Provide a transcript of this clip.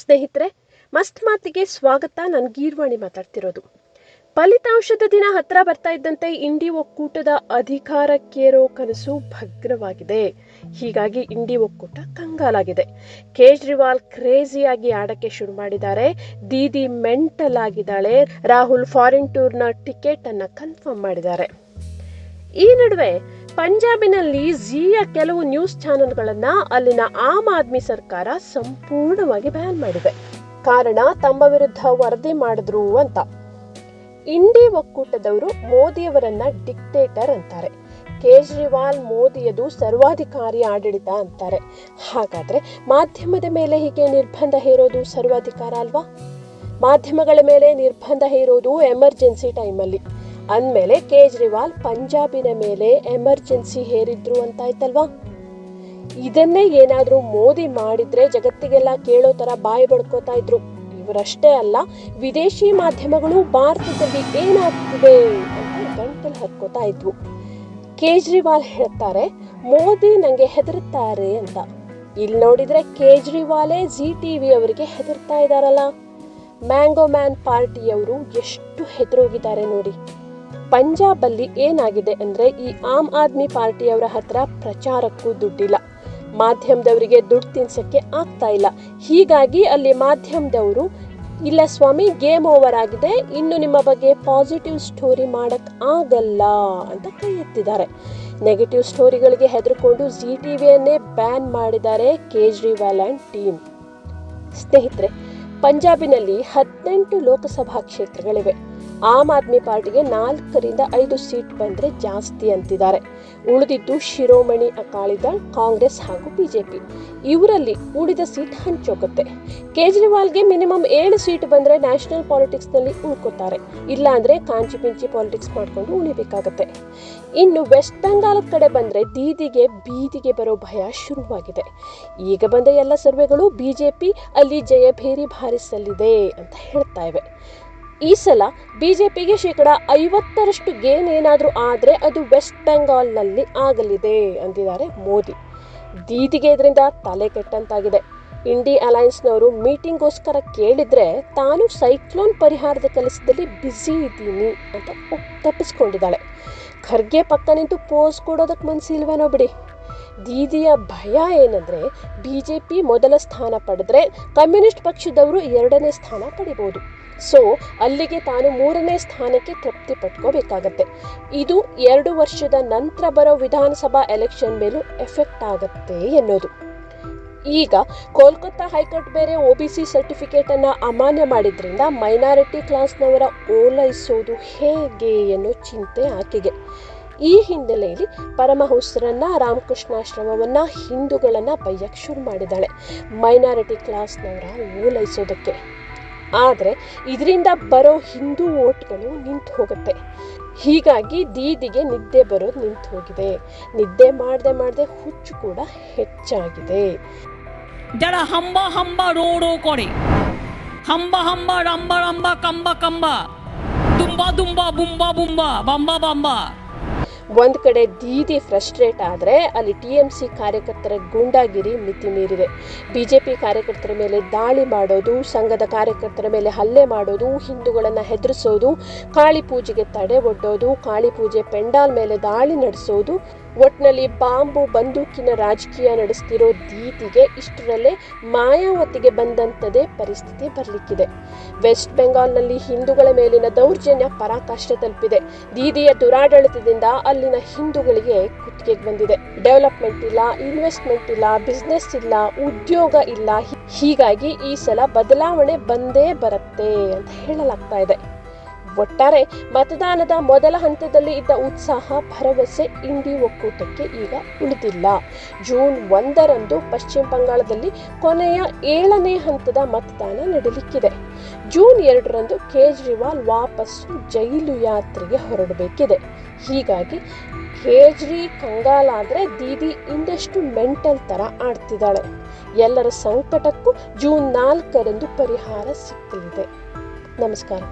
ಸ್ನೇಹಿತರೆ, ಮಸ್ತ್ ಮಾತಿಗೆ ಸ್ವಾಗತ. ನಾನು ಗೀರ್ವಾಣಿ ಮಾತಾಡ್ತಿರೋದು. ಫಲಿತಾಂಶದ ದಿನ ಹತ್ರ ಬರ್ತಾ ಇದ್ದಂತೆ ಇಂಡಿ ಒಕ್ಕೂಟದ ಅಧಿಕಾರಕ್ಕೇರೋ ಕನಸು ಭಗ್ರವಾಗಿದೆ ಹೀಗಾಗಿ ಇಂಡಿ ಒಕ್ಕೂಟ ಕಂಗಾಲಾಗಿದೆ. ಕೇಜ್ರಿವಾಲ್ ಕ್ರೇಜಿಯಾಗಿ ಆಡಕ್ಕೆ ಶುರು ಮಾಡಿದ್ದಾರೆ. ದೀದಿ ಮೆಂಟಲ್ ಆಗಿದ್ದಾಳೆ. ರಾಹುಲ್ ಫಾರಿನ್ ಟೂರ್ನ ಟಿಕೆಟ್ ಅನ್ನ ಕನ್ಫರ್ಮ್ ಮಾಡಿದ್ದಾರೆ. ಈ ನಡುವೆ ಪಂಜಾಬಿನಲ್ಲಿ ಝೀಯ ಕೆಲವು ನ್ಯೂಸ್ ಚಾನೆಲ್ಗಳನ್ನ ಅಲ್ಲಿನ ಆಮ್ ಆದ್ಮಿ ಸರ್ಕಾರ ಸಂಪೂರ್ಣವಾಗಿ ಬ್ಯಾನ್ ಮಾಡಿದೆ. ಕಾರಣ ತಮ್ಮ ವಿರುದ್ಧ ವರದಿ ಮಾಡಿದ್ರು ಅಂತ. ಇಂಡಿ ಒಕ್ಕೂಟದವರು ಮೋದಿಯವರನ್ನ ಡಿಕ್ಟೇಟರ್ ಅಂತಾರೆ. ಕೇಜ್ರಿವಾಲ್ ಮೋದಿಯದು ಸರ್ವಾಧಿಕಾರಿ ಆಡಳಿತ ಅಂತಾರೆ. ಹಾಗಾದ್ರೆ ಮಾಧ್ಯಮದ ಮೇಲೆ ಹೀಗೆ ನಿರ್ಬಂಧ ಹೇರೋದು ಸರ್ವಾಧಿಕಾರ ಅಲ್ವಾ? ಮಾಧ್ಯಮಗಳ ಮೇಲೆ ನಿರ್ಬಂಧ ಹೇರೋದು ಎಮರ್ಜೆನ್ಸಿ ಟೈಮಲ್ಲಿ. ಅಂದಮೇಲೆ ಕೇಜ್ರಿವಾಲ್ ಪಂಜಾಬಿನ ಮೇಲೆ ಎಮರ್ಜೆನ್ಸಿ ಹೇರಿದ್ರು ಅಂತಾಯ್ತಲ್ವಾ? ಇದನ್ನೇ ಏನಾದರೂ ಮೋದಿ ಮಾಡಿದ್ರೆ ಜಗತ್ತಿಗೆಲ್ಲ ಕೇಳೋ ಥರ ಬಾಯಿ ಬಡ್ಕೋತಾ ಇದ್ರು. ಇವರಷ್ಟೇ ಅಲ್ಲ, ವಿದೇಶಿ ಮಾಧ್ಯಮಗಳು ಭಾರತದಲ್ಲಿ ಏನಾಗ್ತಿದೆ ಅಂತ ಗಂಟಲು ಹರ್ಕೋತಾ ಇದ್ವು. ಕೇಜ್ರಿವಾಲ್ ಹೇಳ್ತಾರೆ, ಮೋದಿ ನನಗೆ ಹೆದರ್ತಾರೆ ಅಂತ. ಇಲ್ಲಿ ನೋಡಿದ್ರೆ ಕೇಜ್ರಿವಾಲೇ ಜಿ ಟಿವಿ ಅವರಿಗೆ ಹೆದರ್ತಾ ಇದ್ದಾರಲ್ಲ ಮ್ಯಾಂಗೋ ಮ್ಯಾನ್ ಪಾರ್ಟಿಯವರು ಎಷ್ಟು ಹೆದರೋಗಿದ್ದಾರೆ ನೋಡಿ. ಪಂಜಾಬ್ ಅಲ್ಲಿ ಏನಾಗಿದೆ ಅಂದ್ರೆ ಈ ಆಮ್ ಆದ್ಮಿ ಪಾರ್ಟಿಯವರ ಹತ್ರ ಪ್ರಚಾರಕ್ಕೂ ದುಡ್ಡಿಲ್ಲ. ಮಾಧ್ಯಮದವರಿಗೆ ದುಡ್ಡು ತಿನ್ಸಕ್ಕೆ ಆಗ್ತಾ ಇಲ್ಲ. ಹೀಗಾಗಿ ಅಲ್ಲಿ ಮಾಧ್ಯಮದವರು, ಇಲ್ಲ ಸ್ವಾಮಿ, ಗೇಮ್ ಓವರ್ ಆಗಿದೆ, ಇನ್ನು ನಿಮ್ಮ ಬಗ್ಗೆ ಪಾಸಿಟಿವ್ ಸ್ಟೋರಿ ಮಾಡಕ್ ಆಗಲ್ಲ ಅಂತ ಕೈ ಎತ್ತಿದ್ದಾರೆ. ನೆಗೆಟಿವ್ ಸ್ಟೋರಿಗಳಿಗೆ ಹೆದರ್ಕೊಂಡು ಜಿ ವಿಯನ್ನೇ ಬ್ಯಾನ್ ಮಾಡಿದ್ದಾರೆ ಕೇಜ್ರಿವಾಲ್ ಆ್ಯಂಡ್ ಟೀಮ್. ಸ್ನೇಹಿತರೆ ಪಂಜಾಬಿನಲ್ಲಿ ಹದಿನೆಂಟು ಲೋಕಸಭಾ ಕ್ಷೇತ್ರಗಳಿವೆ. ಆಮ್ ಆದ್ಮಿ ಪಾರ್ಟಿಗೆ ನಾಲ್ಕರಿಂದ ಐದು ಸೀಟ್ ಬಂದ್ರೆ ಜಾಸ್ತಿ ಅಂತಿದ್ದಾರೆ. ಉಳಿದಿದ್ದು ಶಿರೋಮಣಿ ಅಕಾಲಿದಳ್, ಕಾಂಗ್ರೆಸ್ ಹಾಗೂ ಬಿಜೆಪಿ. ಇವರಲ್ಲಿ ಉಳಿದ ಸೀಟ್ ಹಂಚೋಗುತ್ತೆ. ಕೇಜ್ರಿವಾಲ್ಗೆ ಮಿನಿಮಮ್ ಏಳು ಸೀಟ್ ಬಂದ್ರೆ ನ್ಯಾಷನಲ್ ಪಾಲಿಟಿಕ್ಸ್ನಲ್ಲಿ ಉಳ್ಕೋತಾರೆ. ಇಲ್ಲ ಅಂದ್ರೆ ಕಾಂಚಿ ಪಿಂಚಿ ಪಾಲಿಟಿಕ್ಸ್ ಮಾಡ್ಕೊಂಡು ಉಳಿಬೇಕಾಗತ್ತೆ. ಇನ್ನು ವೆಸ್ಟ್ ಬೆಂಗಾಲ್ ಕಡೆ ಬಂದ್ರೆ ದೀದಿಗೆ ಬೀದಿಗೆ ಬರೋ ಭಯ ಶುರುವಾಗಿದೆ. ಈಗ ಬಂದ ಎಲ್ಲ ಸರ್ವೆಗಳು ಬಿಜೆಪಿ ಅಲ್ಲಿ ಜಯಭೇರಿ ಭಾರಿಸಲಿದೆ ಅಂತ ಹೇಳ್ತಾ ಇವೆ. ಈ ಸಲ ಬಿಜೆಪಿಗೆ ಶೇಕಡ ಐವತ್ತರಷ್ಟು ಗೇನ್ ಏನಾದರೂ ಆದರೆ ಅದು ವೆಸ್ಟ್ ಬೆಂಗಾಲ್ನಲ್ಲಿ ಆಗಲಿದೆ, ಅಂದಿದ್ದಾರೆ ಮೋದಿ. ದೀದಿಗೆ ಇದರಿಂದ ತಲೆ ಕೆಟ್ಟಂತಾಗಿದೆ. ಇಂಡಿ ಅಲಯನ್ಸ್ನವರು ಮೀಟಿಂಗ್ಗೋಸ್ಕರ ಕೇಳಿದ್ರೆ, ತಾನು ಸೈಕ್ಲೋನ್ ಪರಿಹಾರದ ಕೆಲಸದಲ್ಲಿ ಬ್ಯುಸಿ ಇದ್ದೀನಿ ಅಂತ ತಪ್ಪಿಸ್ಕೊಂಡಿದ್ದಾಳೆ ಖರ್ಗೆ ಪಕ್ಕ ನಿಂತು ಪೋಸ್ ಕೊಡೋದಕ್ಕೆ ಮನಸ್ಸಿಲ್ವೇನೋ ಬಿಡಿ. ದೀದಿಯ ಭಯ ಏನಂದ್ರೆ ಪಿ ಮೊದಲ ಸ್ಥಾನ ಪಡೆದ್ರೆ ಕಮ್ಯುನಿಸ್ಟ್ ಪಕ್ಷದವರು ಎರಡನೇ ಸ್ಥಾನ ಪಡಿಬೋದು. ಸೊ ಅಲ್ಲಿಗೆ ತಾನು ಮೂರನೇ ಸ್ಥಾನಕ್ಕೆ ತೃಪ್ತಿ ಪಟ್ಕೋಬೇಕಾಗತ್ತೆ. ಇದು ಎರಡು ವರ್ಷದ ನಂತರ ಬರೋ ವಿಧಾನಸಭಾ ಎಲೆಕ್ಷನ್ ಮೇಲೂ ಎಫೆಕ್ಟ್ ಆಗತ್ತೆ ಎನ್ನೋದು. ಈಗ ಕೋಲ್ಕತ್ತಾ ಹೈಕೋರ್ಟ್ ಬೇರೆ ಒ ಬಿ ಸಿ ಸರ್ಟಿಫಿಕೇಟ್ ಅನ್ನ ಅಮಾನ್ಯ ಮಾಡಿದ್ರಿಂದ ಮೈನಾರಿಟಿ ಕ್ಲಾಸ್ನವರ ಓಲೈಸೋದು ಹೇಗೆ ಅನ್ನೋ ಚಿಂತೆ ಆಕೆಗೆ. ಈ ಹಿನ್ನೆಲೆಯಲ್ಲಿ ಪರಮಹಂಸರನ್ನ ರಾಮಕೃಷ್ಣಾಶ್ರಮವನ್ನ ಹಿಂದೂಗಳನ್ನ ಬೈಯಕ್ಕೆ ಶುರು ಮಾಡಿದ್ದಾಳೆ ಮೈನಾರಿಟಿ ಕ್ಲಾಸ್ನವರ ಓಲೈಸೋದಕ್ಕೆ ಆದರೆ ಇದರಿಂದ ಬರೋ ಹಿಂದೂ ಓಟ್ಗಳು ನಿಂತು ಹೋಗುತ್ತೆ ಹೀಗಾಗಿ ದೀದಿಗೆ ನಿದ್ದೆ ಬರೋದು ನಿಂತು ಹೋಗಿದೆ ನಿದ್ದೆ ಮಾಡದೆ ಮಾಡದೆ ಹುಚ್ಚು ಕೂಡ ಹೆಚ್ಚಾಗಿದೆ যারা হাম্বা হাম্বা রো রো করে হাম্বা হাম্বা রাম্বা রাম্বা কাম্বা কাম্বা দুম্বা দুম্বা বুম্বা বুম্বা বাম্বা বাম্বা ಒಂದ್ ಕಡೆ ದೀದಿ ಫ್ರಸ್ಟ್ರೇಟ್ ಆದ್ರೆ ಅಲ್ಲಿ ಟಿ ಎಂ ಸಿ ಕಾರ್ಯಕರ್ತರ ಗೂಂಡಾಗಿರಿ ಮಿತಿ ಮೀರಿದೆ ಬಿಜೆಪಿ ಕಾರ್ಯಕರ್ತರ ಮೇಲೆ ದಾಳಿ ಮಾಡೋದು, ಸಂಘದ ಕಾರ್ಯಕರ್ತರ ಮೇಲೆ ಹಲ್ಲೆ ಮಾಡೋದು, ಹಿಂದೂಗಳನ್ನ ಹೆದರಿಸೋದು, ಕಾಳಿ ಪೂಜೆಗೆ ತಡೆ ಒಡ್ಡೋದು, ಕಾಳಿ ಪೂಜೆ ಪೆಂಡಾಲ್ ಮೇಲೆ ದಾಳಿ ನಡೆಸೋದು ಒಟ್ನಲ್ಲಿ ಬಾಂಬು ಬಂದೂಕಿನ ರಾಜಕೀಯ ನಡೆಸ್ತಿರೋ ದೀತಿಗೆ ಇಷ್ಟರಲ್ಲೇ ಮಾಯಾವತಿಗೆ ಬಂದಂಥದೇ ಪರಿಸ್ಥಿತಿ ಬರಲಿಕ್ಕಿದೆ. ವೆಸ್ಟ್ ಬೆಂಗಾಲ್ನಲ್ಲಿ ಹಿಂದೂಗಳ ಮೇಲಿನ ದೌರ್ಜನ್ಯ ಪರಾಕಾಷ್ಠೆ ತಲುಪಿದೆ. ದೀದಿಯ ದುರಾಡಳಿತದಿಂದ ಅಲ್ಲಿನ ಹಿಂದೂಗಳಿಗೆ ಕುತ್ತಿಗೆಗೆ ಬಂದಿದೆ. ಡೆವಲಪ್ಮೆಂಟ್ ಇಲ್ಲ, ಇನ್ವೆಸ್ಟ್ಮೆಂಟ್ ಇಲ್ಲ, ಬಿಸ್ನೆಸ್ ಇಲ್ಲ, ಉದ್ಯೋಗ ಇಲ್ಲ. ಹೀಗಾಗಿ ಈ ಸಲ ಬದಲಾವಣೆ ಬಂದೇ ಬರುತ್ತೆ ಅಂತ ಹೇಳಲಾಗ್ತಾ ಇದೆ. ಒಟ್ಟಾರೆ ಮತದಾನದ ಮೊದಲ ಹಂತದಲ್ಲಿ ಇದ್ದ ಉತ್ಸಾಹ, ಭರವಸೆ ಇಂಡಿ ಒಕ್ಕೂಟಕ್ಕೆ ಈಗ ಉಳಿದಿಲ್ಲ. ಜೂನ್ ಒಂದರಂದು ಪಶ್ಚಿಮ ಬಂಗಾಳದಲ್ಲಿ ಕೊನೆಯ ಏಳನೇ ಹಂತದ ಮತದಾನ ನಡೆಯಲಿಕ್ಕಿದೆ ಜೂನ್ ಎರಡರಂದು ಕೇಜ್ರಿವಾಲ್ ವಾಪಸ್ಸು ಜೈಲು ಯಾತ್ರೆಗೆ ಹೊರಡಬೇಕಿದೆ. ಹೀಗಾಗಿ ಕೇಜ್ರಿ ಕಂಗಾಲಾದ್ರೆ ದೀದಿ ಇಂದಷ್ಟು ಮೆಂಟಲ್ ಥರ ಆಡ್ತಿದ್ದಾಳೆ. ಎಲ್ಲರ ಸಂಕಟಕ್ಕೂ ಜೂನ್ ನಾಲ್ಕರಂದು ಪರಿಹಾರ ಸಿಕ್ಕಲಿದೆ ನಮಸ್ಕಾರ.